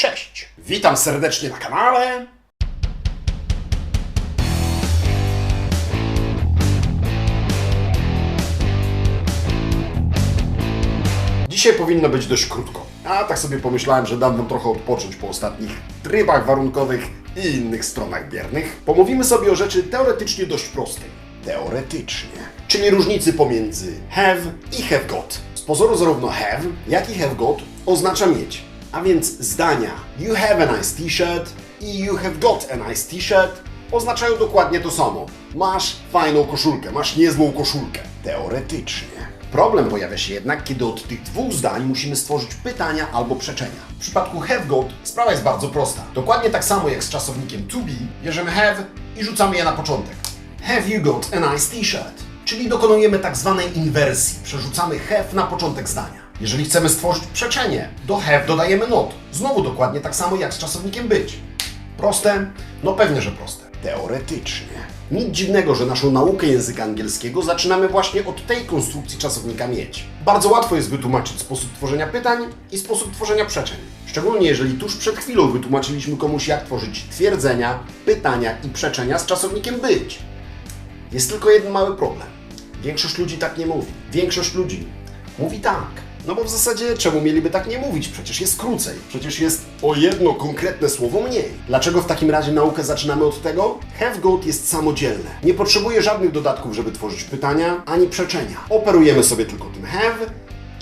Cześć! Witam serdecznie na kanale. Dzisiaj powinno być dość krótko. A tak sobie pomyślałem, że dam wam trochę odpocząć po ostatnich trybach warunkowych i innych stronach biernych. Pomówimy sobie o rzeczy teoretycznie dość prostej. Teoretycznie. Czyli różnicy pomiędzy have i have got. Z pozoru zarówno have, jak i have got oznacza mieć. A więc zdania you have a nice t-shirt i you have got a nice t-shirt oznaczają dokładnie to samo. Masz fajną koszulkę, masz niezłą koszulkę. Teoretycznie. Problem pojawia się jednak, kiedy od tych dwóch zdań musimy stworzyć pytania albo przeczenia. W przypadku have got sprawa jest bardzo prosta. Dokładnie tak samo jak z czasownikiem to be, bierzemy have i rzucamy je na początek. Have you got a nice t-shirt? Czyli dokonujemy tak zwanej inwersji. Przerzucamy have na początek zdania. Jeżeli chcemy stworzyć przeczenie, do have dodajemy not. Znowu dokładnie tak samo jak z czasownikiem być. Proste? No pewnie, że proste. Teoretycznie. Nic dziwnego, że naszą naukę języka angielskiego zaczynamy właśnie od tej konstrukcji czasownika mieć. Bardzo łatwo jest wytłumaczyć sposób tworzenia pytań i sposób tworzenia przeczeń. Szczególnie jeżeli tuż przed chwilą wytłumaczyliśmy komuś, jak tworzyć twierdzenia, pytania i przeczenia z czasownikiem być. Jest tylko jeden mały problem. Większość ludzi tak nie mówi. Większość ludzi mówi tak. No bo w zasadzie czemu mieliby tak nie mówić? Przecież jest krócej. Przecież jest o jedno konkretne słowo mniej. Dlaczego w takim razie naukę zaczynamy od tego? Have got jest samodzielne. Nie potrzebuje żadnych dodatków, żeby tworzyć pytania ani przeczenia. Operujemy sobie tylko tym have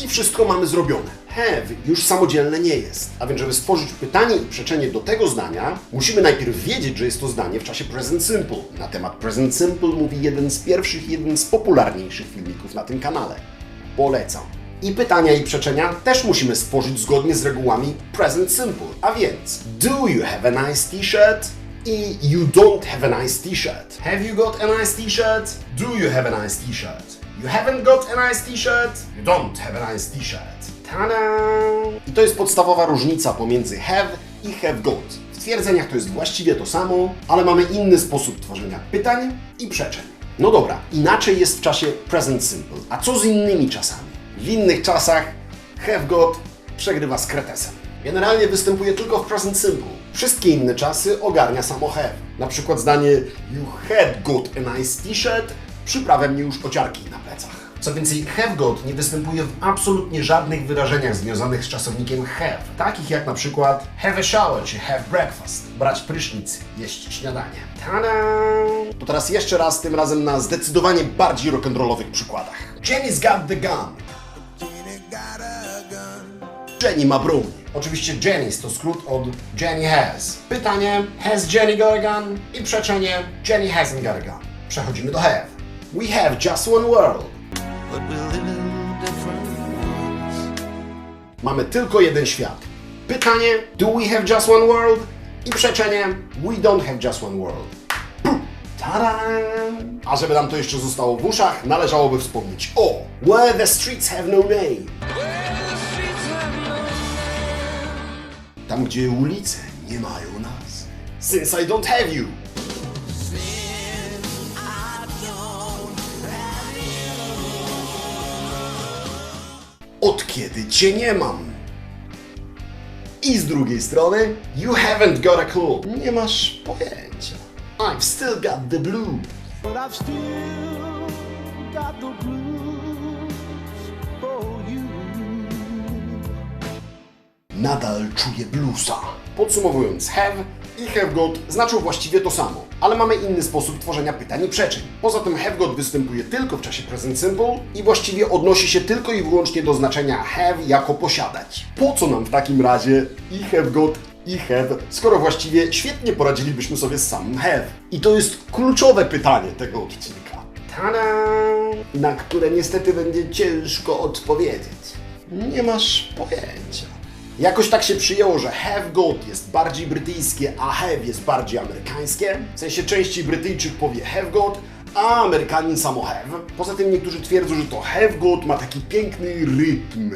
i wszystko mamy zrobione. Have już samodzielne nie jest. A więc, żeby stworzyć pytanie i przeczenie do tego zdania, musimy najpierw wiedzieć, że jest to zdanie w czasie present simple. Na temat present simple mówi jeden z pierwszych jeden z popularniejszych filmików na tym kanale. Polecam. I pytania i przeczenia też musimy stworzyć zgodnie z regułami present simple. A więc, do you have a nice t-shirt? I you don't have a nice t-shirt. Have you got a nice t-shirt? Do you have a nice t-shirt? You haven't got a nice t-shirt? You don't have a nice t-shirt. Tada! I to jest podstawowa różnica pomiędzy have i have got. W twierdzeniach to jest właściwie to samo, ale mamy inny sposób tworzenia pytań i przeczeń. No dobra, inaczej jest w czasie present simple. A co z innymi czasami? W innych czasach have got przegrywa z kretesem. Generalnie występuje tylko w present simple. Wszystkie inne czasy ogarnia samo have. Na przykład zdanie You had got a nice t-shirt przyprawia mnie już ociarki na plecach. Co więcej, have got nie występuje w absolutnie żadnych wyrażeniach związanych z czasownikiem have. Takich jak na przykład have a shower czy have breakfast. Brać prysznic, jeść śniadanie. Tada! To teraz jeszcze raz, tym razem na zdecydowanie bardziej rock'n'rollowych przykładach. Jenny's got the gun. Jenny ma broń. Oczywiście Jenny's to skrót od Jenny has. Pytanie, has Jenny got a gun? I przeczenie, Jenny hasn't got a gun. Przechodzimy do have. We have just one world. but we live in different worlds. Mamy tylko jeden świat. Pytanie, do we have just one world? I przeczenie, we don't have just one world. Tada! A żeby nam to jeszcze zostało w uszach, należałoby wspomnieć o Where the streets have no name. Tam, gdzie ulice nie mają nas. Since I don't have you. Od kiedy cię nie mam. I z drugiej strony, you haven't got a clue. Nie masz pojęcia. I've still got the blue. But I've still got the blues Nadal czuję bluesa. Podsumowując, have i have got znaczą właściwie to samo, ale mamy inny sposób tworzenia pytań i przeczeń. Poza tym have got występuje tylko w czasie present simple i właściwie odnosi się tylko i wyłącznie do znaczenia have jako posiadać. Po co nam w takim razie i have got i have, skoro właściwie świetnie poradzilibyśmy sobie z samym have? I to jest kluczowe pytanie tego odcinka. Tada! Na które niestety będzie ciężko odpowiedzieć. Nie masz pojęcia. Jakoś tak się przyjęło, że have got jest bardziej brytyjskie, a have jest bardziej amerykańskie. W sensie częściej Brytyjczyk powie have got, a Amerykanin samo have. Poza tym niektórzy twierdzą, że to have got ma taki piękny rytm.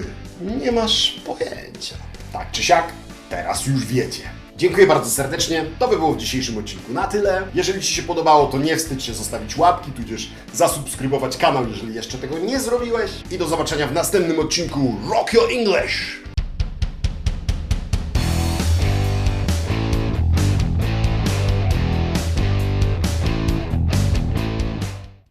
Nie masz pojęcia. Tak czy siak, teraz już wiecie. Dziękuję bardzo serdecznie. To by było w dzisiejszym odcinku na tyle. Jeżeli Ci się podobało, to nie wstydź się zostawić łapki, tudzież zasubskrybować kanał, jeżeli jeszcze tego nie zrobiłeś. I do zobaczenia w następnym odcinku Rock Your English!